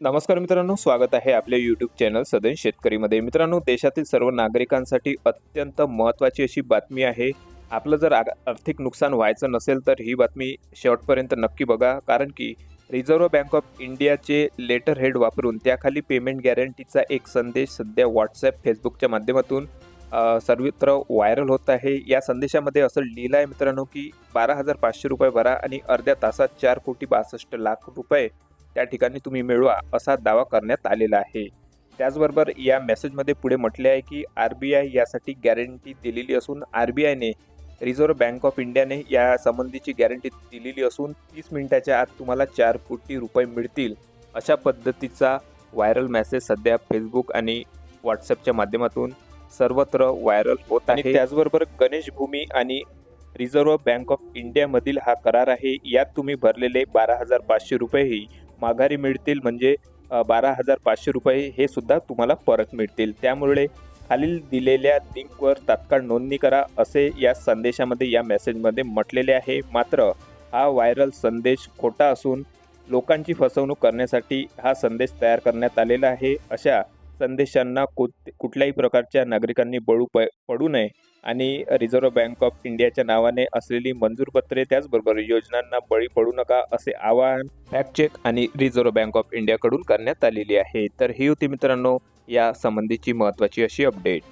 नमस्कार मित्रांनो स्वागत आहे आपल्या यूट्यूब चॅनल सदैन शेतकरीमध्ये. मित्रांनो देशातील सर्व नागरिकांसाठी अत्यंत महत्त्वाची अशी बातमी आहे. आपलं जर आर्थिक नुकसान व्हायचं नसेल तर ही बातमी शेवटपर्यंत नक्की बघा. कारण की रिझर्व्ह बँक ऑफ इंडियाचे लेटर हेड वापरून त्याखाली पेमेंट गॅरंटीचा एक संदेश सध्या व्हॉट्सॲप फेसबुकच्या माध्यमातून सर्वत्र व्हायरल होत आहे. या संदेशामध्ये असं लिहिलं आहे मित्रांनो की बारा हजार पाचशे रुपये भरा आणि अर्ध्या तासात चार कोटी बासष्ट लाख रुपये त्या ठिकाणी तुम्ही मिळवा असा दावा करण्यात आलेला आहे. त्याचबरोबर या मेसेजमध्ये पुढे म्हटले आहे की आर बी आय यासाठी गॅरंटी दिलेली असून आर बी आयने रिझर्व्ह बँक ऑफ इंडियाने या संबंधीची गॅरंटी दिलेली असून तीस मिनिटाच्या आत तुम्हाला चार कोटी रुपये मिळतील अशा पद्धतीचा व्हायरल मेसेज सध्या फेसबुक आणि व्हॉट्सअपच्या माध्यमातून सर्वत्र व्हायरल होत आहे. त्याचबरोबर गणेश भूमी आणि रिझर्व्ह बँक ऑफ इंडियामधील हा करार आहे. यात तुम्ही भरलेले बारा हजार पाचशे रुपयेही माघारी मिळतील म्हणजे बारा हजार पाचशे रुपये हे सुद्धा तुम्हाला परत मिळतील. त्यामुळे खालील दिलेल्या लिंकवर तात्काळ नोंदणी करा असे या संदेशामध्ये या मेसेजमध्ये म्हटलेले आहे. मात्र हा व्हायरल संदेश खोटा असून लोकांची फसवणूक करण्यासाठी हा संदेश तयार करण्यात आलेला आहे. अशा संदेशांना कुठ कुठल्याही प्रकारच्या नागरिकांनी बळू प पडू नये. आणि रिझर्व्ह बँक ऑफ इंडियाच्या नावाने असलेली मंजूरपत्रे त्याचबरोबर योजनांना बळी पडू नका असे आवाहन फॅक्ट चेक आणि रिझर्व्ह बँक ऑफ इंडियाकडून करण्यात आलेली आहे. तर ही होती मित्रांनो या संबंधीची महत्त्वाची अशी अपडेट